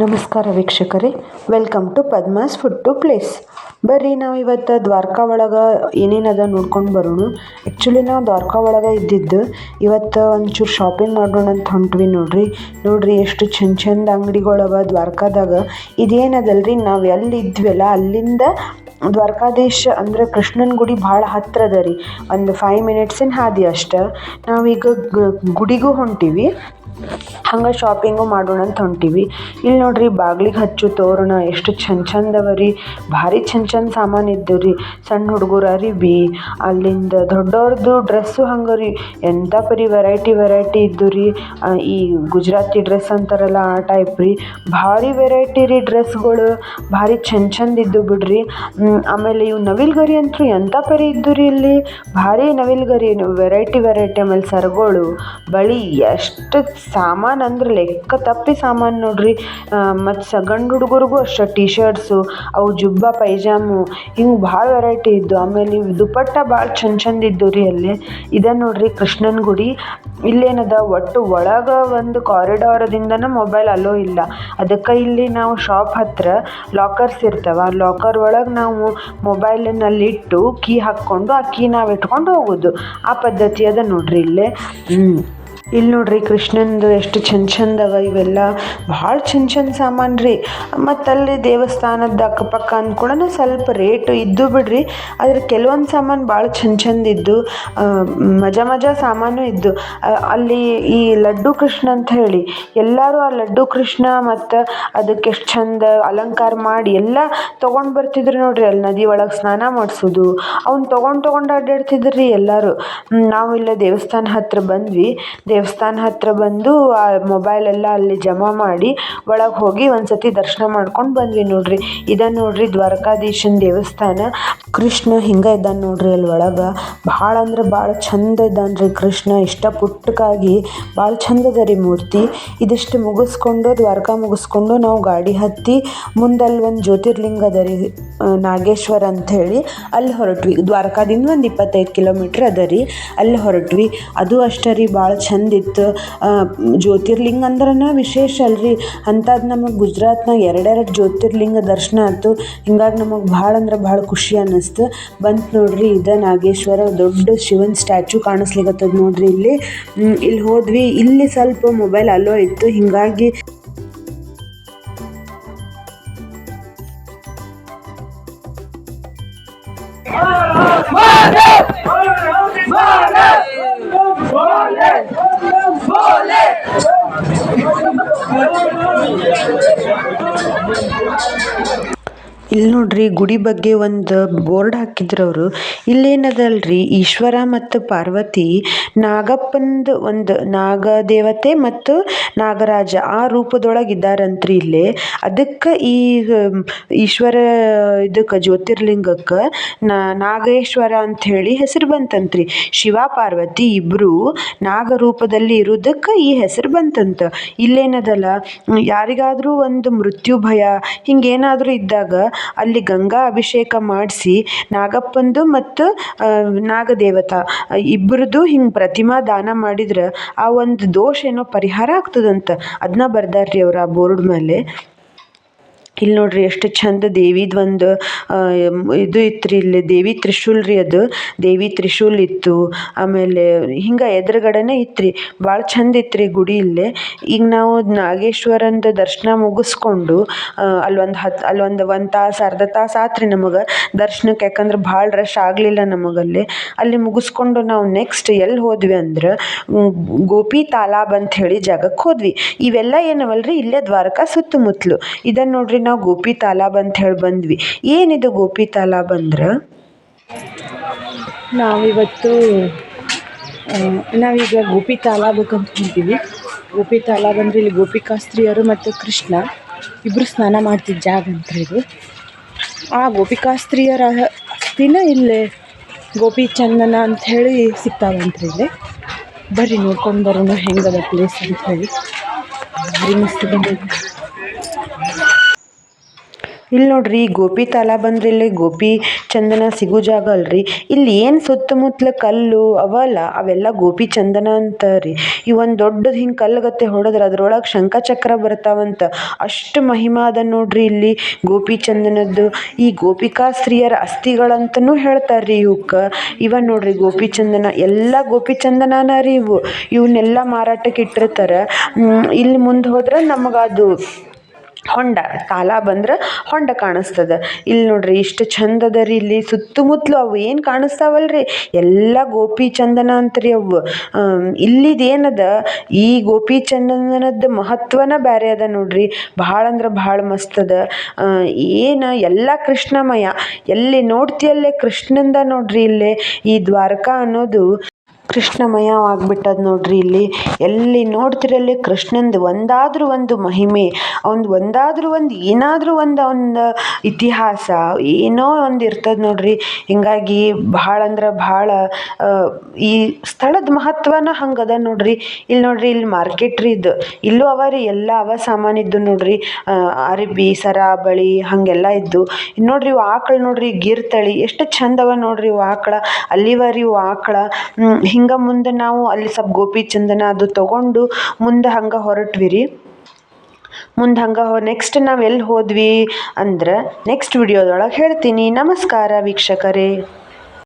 ನಮಸ್ಕಾರ ವೀಕ್ಷಕರೇ. Welcome to Padma's food to place ಬರ್ರಿ, ನಾವು ಇವತ್ತು ದ್ವಾರಕಾ ಒಳಗೆ ಏನೇನದ ನೋಡ್ಕೊಂಡು ಬರೋಣ. ಆ್ಯಕ್ಚುಲಿ ನಾವು ದ್ವಾರಕಾ ಒಳಗೆ ಇದ್ದಿದ್ದು ಇವತ್ತು ಒಂಚೂರು ಶಾಪಿಂಗ್ ಮಾಡೋಣ ಅಂತ ಹೊಂಟ್ವಿ ನೋಡ್ರಿ. ನೋಡ್ರಿ ಎಷ್ಟು ಚಂದ ಚಂದ ಅಂಗಡಿಗಳವ ದ್ವಾರಕಾದಾಗ. ಇದೇನದಲ್ರಿ ನಾವು ಎಲ್ಲಿ ಇದ್ವಲ್ಲ ಅಲ್ಲಿಂದ ದ್ವಾರಕಾಧೀಶ್ ಅಂದರೆ ಕೃಷ್ಣನ ಗುಡಿ ಭಾಳ ಹತ್ತಿರದ ರೀ. ಒಂದು ಫೈವ್ ಮಿನಿಟ್ಸಿನ ಹಾದಿ ಅಷ್ಟೆ. ನಾವೀಗ ಗುಡಿಗೂ ಹೊಂಟೀವಿ. ಹಂಗೆ ಶಾಪಿಂಗು ಮಾಡೋಣ ಅಂತ ಹೊಂಟೀವಿ. ಇಲ್ಲಿ ನೋಡ್ರಿ ಬಾಗ್ಲಿಗೆ ಹಚ್ಚು ತೋರಣ, ಎಷ್ಟು ಚಂದ ಚಂದ ಅವ ರೀ. ಭಾರಿ ಚಂದ ಚಂದ ಸಾಮಾನು ಇದ್ದವು ರೀ. ಸಣ್ಣ ಹುಡುಗರ ಬಿ ಅಲ್ಲಿಂದ ದೊಡ್ಡವ್ರದ್ದು ಡ್ರೆಸ್ಸು ಹಂಗೆ ರೀ. ಎಂಥ ಪರಿ ವೆರೈಟಿ ವೆರೈಟಿ ಇದ್ದು ರೀ. ಈ ಗುಜರಾತಿ ಡ್ರೆಸ್ ಅಂತಾರಲ್ಲ ಆ ಟೈಪ್ ರೀ. ಭಾರಿ ವೆರೈಟಿ ರೀ ಡ್ರೆಸ್ಗಳು ಭಾರಿ ಚಂದ ಚಂದ ಇದ್ದು ಬಿಡ್ರಿ. ಆಮೇಲೆ ಇವು ನವಿಲ್ಗರಿ ಅಂತೂ ಎಂಥ ಪರಿ ಇದ್ದು ರೀ ಇಲ್ಲಿ? ಭಾರಿ ನವಿಲ್ಗರಿ ವೆರೈಟಿ ವೆರೈಟಿ ಆಮೇಲೆ ಸರಗಳು, ಬಳಿ ಎಷ್ಟು ಸಾಮಾನು ಅಂದ್ರೆ ಲೆಕ್ಕ ತಪ್ಪಿ ಸಾಮಾನು ನೋಡ್ರಿ. ಮತ್ತು ಸ ಹುಡುಗರಿಗೂ ಅಷ್ಟೇ ಟೀ ಶರ್ಟ್ಸು ಅವು ಜುಬ್ಬ, ಪೈಜಾಮು ಹಿಂಗೆ ಭಾಳ ವೆರೈಟಿ ಇದ್ದು. ಆಮೇಲೆ ಇವು ದುಪಟ್ಟ ಭಾಳ ಚಂದ ಚಂದ ಇದ್ದು ರೀ ಅಲ್ಲಿ. ಇದೆ ನೋಡ್ರಿ ಕೃಷ್ಣನ ಗುಡಿ. ಇಲ್ಲೇನದ, ಒಟ್ಟು ಒಳಗೆ ಒಂದು ಕಾರಿಡಾರದಿಂದನೂ ಮೊಬೈಲ್ ಅಲೋ ಇಲ್ಲ. ಅದಕ್ಕೆ ಇಲ್ಲಿ ನಾವು ಶಾಪ್ ಹತ್ತಿರ ಲಾಕರ್ಸ್ ಇರ್ತವೆ. ಲಾಕರ್ ಒಳಗೆ ನಾವು ಮೊಬೈಲನ್ನಲ್ಲಿ ಇಟ್ಟು ಕೀ ಹಾಕ್ಕೊಂಡು ಆ ಕೀ ನಾವು ಇಟ್ಕೊಂಡು ಹೋಗೋದು. ಆ ಪದ್ಧತಿ ಅದ ನೋಡ್ರಿ ಇಲ್ಲೇ. ಇಲ್ಲಿ ನೋಡ್ರಿ ಕೃಷ್ಣಂದು ಎಷ್ಟು ಚಂದ ಚಂದ ಅವ ಇವೆಲ್ಲ. ಭಾಳ ಚಂದ ಚಂದ ಸಾಮಾನು ರೀ. ಮತ್ತು ಅಲ್ಲಿ ದೇವಸ್ಥಾನದ ಅಕ್ಕಪಕ್ಕ ಅಂದ್ಕೂಡನೆ ಸ್ವಲ್ಪ ರೇಟು ಇದ್ದು ಬಿಡ್ರಿ. ಆದ್ರೆ ಕೆಲವೊಂದು ಸಾಮಾನು ಭಾಳ ಚಂದ ಚಂದ ಇದ್ದು ಮಜಾ ಮಜಾ ಸಾಮಾನು ಇದ್ದು. ಅಲ್ಲಿ ಈ ಲಡ್ಡು ಕೃಷ್ಣ ಅಂತ ಹೇಳಿ, ಎಲ್ಲರೂ ಆ ಲಡ್ಡು ಕೃಷ್ಣ ಮತ್ತು ಅದಕ್ಕೆ ಎಷ್ಟು ಚಂದ ಅಲಂಕಾರ ಮಾಡಿ ಎಲ್ಲ ತೊಗೊಂಡು ಬರ್ತಿದ್ರು ನೋಡ್ರಿ. ಅಲ್ಲಿ ನದಿ ಒಳಗೆ ಸ್ನಾನ ಮಾಡಿಸೋದು. ಅವ್ನು ತೊಗೊಂಡು ತೊಗೊಂಡು ಅಡ್ಡಾಡ್ತಿದ್ರು ರೀ ಎಲ್ಲರೂ. ನಾವು ಇಲ್ಲೇ ದೇವಸ್ಥಾನ ಹತ್ರ ಬಂದ್ವಿ. ದೇವಸ್ಥಾನ ಹತ್ತಿರ ಬಂದು ಆ ಮೊಬೈಲೆಲ್ಲ ಅಲ್ಲಿ ಜಮಾ ಮಾಡಿ ಒಳಗೆ ಹೋಗಿ ಒಂದು ಸತಿ ದರ್ಶನ ಮಾಡ್ಕೊಂಡು ಬಂದ್ವಿ ನೋಡ್ರಿ. ಇದನ್ನ ನೋಡ್ರಿ ದ್ವಾರಕಾಧೀಶನ ದೇವಸ್ಥಾನ. ಕೃಷ್ಣ ಹಿಂಗೆ ಇದ್ದಾನೆ ನೋಡ್ರಿ ಅಲ್ಲಿ ಒಳಗೆ. ಭಾಳ ಅಂದ್ರೆ ಭಾಳ ಚಂದ ಇದ್ದಾನೆ ರೀ ಕೃಷ್ಣ. ಇಷ್ಟ ಪುಟ್ಟಕ್ಕಾಗಿ ಭಾಳ ಚಂದ ಅದ ರೀ ಮೂರ್ತಿ. ಇದಿಷ್ಟು ಮುಗಿಸ್ಕೊಂಡು, ದ್ವಾರಕಾ ಮುಗಿಸ್ಕೊಂಡು ನಾವು ಗಾಡಿ ಹತ್ತಿ ಮುಂದಲ್ಲಿ ಒಂದು ಜ್ಯೋತಿರ್ಲಿಂಗ ಅದ ರೀ ನಾಗೇಶ್ವರ ಅಂಥೇಳಿ ಅಲ್ಲಿ ಹೊರಟ್ವಿ. ದ್ವಾರಕಾದಿಂದ ಒಂದು ಇಪ್ಪತ್ತೈದು ಕಿಲೋಮೀಟ್ರ್ ಅದ ರೀ ಅಲ್ಲಿ ಹೊರಟ್ವಿ. ಅದು ಅಷ್ಟೇ ರೀ ಭಾಳ ಚಂದಿತ್ತು ಜ್ಯೋತಿರ್ಲಿಂಗ ಅಂದ್ರೆ ವಿಶೇಷ ಅಲ್ರಿ ಅಂಥದ್ದು ನಮಗೆ ಗುಜರಾತ್ನಾಗ ಎರಡೆರಡು ಜ್ಯೋತಿರ್ಲಿಂಗ ದರ್ಶನ ಆಯ್ತು ಹಿಂಗಾಗಿ ನಮಗೆ ಭಾಳ ಅಂದ್ರೆ ಭಾಳ ಖುಷಿ ಅನ್ನಿಸ್ತು ಬಂತು ನೋಡ್ರಿ ಇದು ನಾಗೇಶ್ವರ ದೊಡ್ಡ ಶಿವನ ಸ್ಟ್ಯಾಚು ಕಾಣಿಸ್ಲಿಕತ್ತದ ನೋಡ್ರಿ ಇಲ್ಲಿ ಇಲ್ಲಿ ಹೋದ್ವಿ ಇಲ್ಲಿ ಸ್ವಲ್ಪ ಮೊಬೈಲ್ ಅಲೋ ಇತ್ತು ಹಿಂಗಾಗಿ ಇಲ್ಲಿ ನೋಡ್ರಿ ಗುಡಿ ಬಗ್ಗೆ ಒಂದು ಬೋರ್ಡ್ ಹಾಕಿದ್ರು ಅವರು. ಇಲ್ಲೇನದಲ್ರಿ, ಈಶ್ವರ ಮತ್ತು ಪಾರ್ವತಿ ನಾಗಪ್ಪಂದು ಒಂದು ನಾಗದೇವತೆ ಮತ್ತು ನಾಗರಾಜ ಆ ರೂಪದೊಳಗೆ ಇದ್ದಾರಂತ್ರಿ ಇಲ್ಲಿ. ಅದಕ್ಕೆ ಈ ಈಶ್ವರ ಇದಕ್ಕೆ ಜ್ಯೋತಿರ್ಲಿಂಗಕ್ಕೆ ನಾಗೇಶ್ವರ ಅಂತ ಹೇಳಿ ಹೆಸರು ಬಂತಂತ್ರಿ. ಶಿವ, ಪಾರ್ವತಿ ಇಬ್ಬರು ನಾಗರೂಪದಲ್ಲಿ ಇರೋದಕ್ಕೆ ಈ ಹೆಸರು ಬಂತಂತ. ಇಲ್ಲೇನದಲ್ಲ, ಯಾರಿಗಾದರೂ ಒಂದು ಮೃತ್ಯು ಭಯ ಹಿಂಗೇನಾದರೂ ಇದ್ದಾಗ ಅಲ್ಲಿ ಗಂಗಾ ಅಭಿಷೇಕ ಮಾಡಿಸಿ ನಾಗಪ್ಪಂದು ಮತ್ತು ನಾಗದೇವತಾ ಇಬ್ಬರದ್ದು ಹಿಂಗೆ ಪ್ರತಿಮಾ ದಾನ ಮಾಡಿದ್ರೆ ಆ ಒಂದು ದೋಷ ಏನೋ ಪರಿಹಾರ ಆಗ್ತದಂತ. ಅದನ್ನ ಬರ್ದಾರ್ರಿ ಅವ್ರು ಆ ಬೋರ್ಡ್ ಮೇಲೆ. ಇಲ್ಲಿ ನೋಡ್ರಿ ಎಷ್ಟು ಚಂದ ದೇವಿದು ಒಂದು ಇದು ಇತ್ರಿ ಇಲ್ಲಿ ದೇವಿ ತ್ರಿಶೂಲ್ ರೀ ಅದು. ದೇವಿ ತ್ರಿಶೂಲ್ ಇತ್ತು. ಆಮೇಲೆ ಹಿಂಗೆ ಎದುರುಗಡೆನೇ ಇತ್ತು ರೀ ಭಾಳ ಚಂದ ಇತ್ತು ಗುಡಿ ಇಲ್ಲೇ. ಈಗ ನಾವು ನಾಗೇಶ್ವರಂದು ದರ್ಶನ ಮುಗಿಸ್ಕೊಂಡು ಅಲ್ಲೊಂದು ಹತ್ತು ಅಲ್ಲೊಂದು ಒಂದು ತಾಸು, ಅರ್ಧ ತಾಸು ಆತು ರೀ ನಮಗೆ ದರ್ಶನಕ್ಕೆ ಯಾಕಂದ್ರೆ ಭಾಳ ರಶ್ ಆಗಲಿಲ್ಲ ನಮಗಲ್ಲಿ. ಅಲ್ಲಿ ಮುಗಿಸ್ಕೊಂಡು ನಾವು ನೆಕ್ಸ್ಟ್ ಎಲ್ಲಿ ಹೋದ್ವಿ ಅಂದ್ರೆ ಗೋಪಿ ತಾಲಾಬ್ ಅಂತ ಹೇಳಿ ಜಾಗಕ್ಕೆ ಹೋದ್ವಿ. ಇವೆಲ್ಲ ಏನವಲ್ರಿ? ಇಲ್ಲೇ ದ್ವಾರಕಾ ಸುತ್ತಮುತ್ತಲು ಇದನ್ನು ನೋಡ್ರಿ ನಾವು ಗೋಪಿ ತಾಲಾಬ್ ಅಂತ ಹೇಳಿ ಬಂದ್ವಿ. ಏನಿದು ಗೋಪಿ ತಾಲಾಬ್ ಅಂದ್ರೆ ನಾವಿವತ್ತು ನಾವೀಗ ಗೋಪಿ ತಾಲಾಬಕ್ಕೆ ಅಂತ ಹೇಳ್ತೀವಿ ಗೋಪಿ ತಾಲಾಬ್ ಅಂದರೆ ಇಲ್ಲಿ ಗೋಪಿಕಾಸ್ತ್ರೀಯರು ಮತ್ತು ಕೃಷ್ಣ ಇಬ್ಬರು ಸ್ನಾನ ಮಾಡ್ತಿದ್ದ ಜಾಗ ಅಂತ ಇದು ಆ ಗೋಪಿಕಾಸ್ತ್ರೀಯರ ದಿನ ಇಲ್ಲೇ ಗೋಪಿ ಚಂದನ ಅಂಥೇಳಿ ಸಿಗ್ತಾವಂತ್ರಿ ಇಲ್ಲಿ ಬರ್ರಿ ನೋಡ್ಕೊಂಡು ಬರೋಣ ಹೆಂಗದ ಪ್ಲೇಸ್ ಅಂತ ಹೇಳಿ. ಭಾರಿ ಮಸ್ತ್ ಬಂದಿದೆ ಇಲ್ಲಿ ನೋಡ್ರಿ, ಗೋಪಿ ತಾಲ ಬಂದ್ರಿ ಇಲ್ಲಿ, ಗೋಪಿ ಚಂದನ ಸಿಗೋ ಜಾಗ ಅಲ್ರಿ. ಇಲ್ಲಿ ಏನು ಸುತ್ತಮುತ್ತಲ ಕಲ್ಲು ಅವಲ್ಲ, ಅವೆಲ್ಲ ಗೋಪಿ ಚಂದನ ಅಂತಾರಿ ಈ ಒಂದು ದೊಡ್ಡದು ಹಿಂಗೆ ಕಲ್ಲುಗತ್ತೆ ಹೊಡೆದ್ರೆ ಅದ್ರೊಳಗೆ ಶಂಖ ಚಕ್ರ ಬರ್ತಾವಂತ. ಅಷ್ಟು ಮಹಿಮಾ ಅದ ನೋಡ್ರಿ ಇಲ್ಲಿ ಗೋಪಿ ಚಂದನದ್ದು. ಈ ಗೋಪಿಕಾ ಸ್ತ್ರೀಯರ ಅಸ್ಥಿಗಳಂತನೂ ಹೇಳ್ತಾರ್ರಿ ಇವಕ್ಕೆ ಇವ ನೋಡ್ರಿ ಗೋಪಿ ಚಂದನ, ಎಲ್ಲ ಗೋಪಿ ಚಂದನನ ರೀ ಇವು. ಇವನ್ನೆಲ್ಲ ಮಾರಾಟಕ್ಕೆ ಇಟ್ಟಿರ್ತಾರೆ ಇಲ್ಲಿ ಮುಂದೆ ಹೋದ್ರೆ ನಮಗದು ಹೊಂಡ, ಕಾಲ ಬಂದ್ರೆ ಹೊಂಡ ಕಾಣಿಸ್ತದ. ಇಲ್ಲಿ ನೋಡ್ರಿ ಇಷ್ಟು ಚಂದ ಅದ ರೀ ಇಲ್ಲಿ ಸುತ್ತಮುತ್ತಲು ಅವು ಏನು ಕಾಣಿಸ್ತಾವಲ್ರಿ? ಎಲ್ಲ ಗೋಪಿ ಚಂದನ ಅಂತ್ರಿ ಅವು. ಇಲ್ಲಿದು ಏನದ ಈ ಗೋಪಿ ಚಂದನದ ಮಹತ್ವನ ಬೇರೆ ಅದ ನೋಡ್ರಿ. ಭಾಳ ಅಂದ್ರೆ ಭಾಳ ಮಸ್ತ್ ಅದ ಏನು, ಎಲ್ಲ ಕೃಷ್ಣಮಯ. ಎಲ್ಲಿ ನೋಡ್ತಿಯಲ್ಲೇ ಕೃಷ್ಣಂದ ನೋಡ್ರಿ ಇಲ್ಲೇ. ಈ ದ್ವಾರಕಾ ಅನ್ನೋದು ಕೃಷ್ಣಮಯವಾಗ್ಬಿಟ್ಟದ ನೋಡ್ರಿ ಇಲ್ಲಿ. ಎಲ್ಲಿ ನೋಡ್ತಿರಲ್ಲಿ ಕೃಷ್ಣಂದು ಒಂದಾದ್ರೂ ಒಂದು ಮಹಿಮೆ, ಅವ್ನ್ದು ಒಂದಾದ್ರೂ ಒಂದು ಏನಾದರೂ ಒಂದು ಒಂದು ಇತಿಹಾಸ, ಏನೋ ಒಂದು ಇರ್ತದೆ ನೋಡ್ರಿ. ಹಿಂಗಾಗಿ ಭಾಳ ಅಂದ್ರೆ ಭಾಳ ಈ ಸ್ಥಳದ ಮಹತ್ವನ ಹಂಗದ ನೋಡ್ರಿ. ಇಲ್ಲಿ ನೋಡ್ರಿ ಇಲ್ಲಿ ಮಾರ್ಕೆಟ್ ರೀ ಇದು. ಇಲ್ಲೂ ಅವ ರೀ, ಎಲ್ಲ ಅವ ಸಾಮಾನಿದ್ದು ನೋಡ್ರಿ. ಅರಬಿ ಸರ ಬಳಿ ಹಾಗೆಲ್ಲ ಇದ್ದು. ನೋಡ್ರಿ ಇವು ಆಕಳು ನೋಡ್ರಿ, ಗಿರ್ ತಳಿ ಎಷ್ಟು ಚಂದವ ನೋಡ್ರಿ ಇವು ಆಕಳ. ಅಲ್ಲಿವ ರೀ ಇವು ಆಕಳ. ಹಿಂಗೆ ಮುಂದೆ ನಾವು ಅಲ್ಲಿ ಸ್ವಲ್ಪ ಗೋಪಿ ಚಂದನ ಅದು ತೊಗೊಂಡು ಮುಂದೆ ಹಂಗೆ ಹೊರಟ್ವಿ ರೀ ಮುಂದೆ ಹಂಗೆ ಹೋ ನೆಕ್ಸ್ಟ್ ನಾವು ಎಲ್ಲಿ ಹೋದ್ವಿ ಅಂದ್ರೆ ನೆಕ್ಸ್ಟ್ ವಿಡಿಯೋದೊಳಗೆ ಹೇಳ್ತೀನಿ. ನಮಸ್ಕಾರ ವೀಕ್ಷಕರೇ.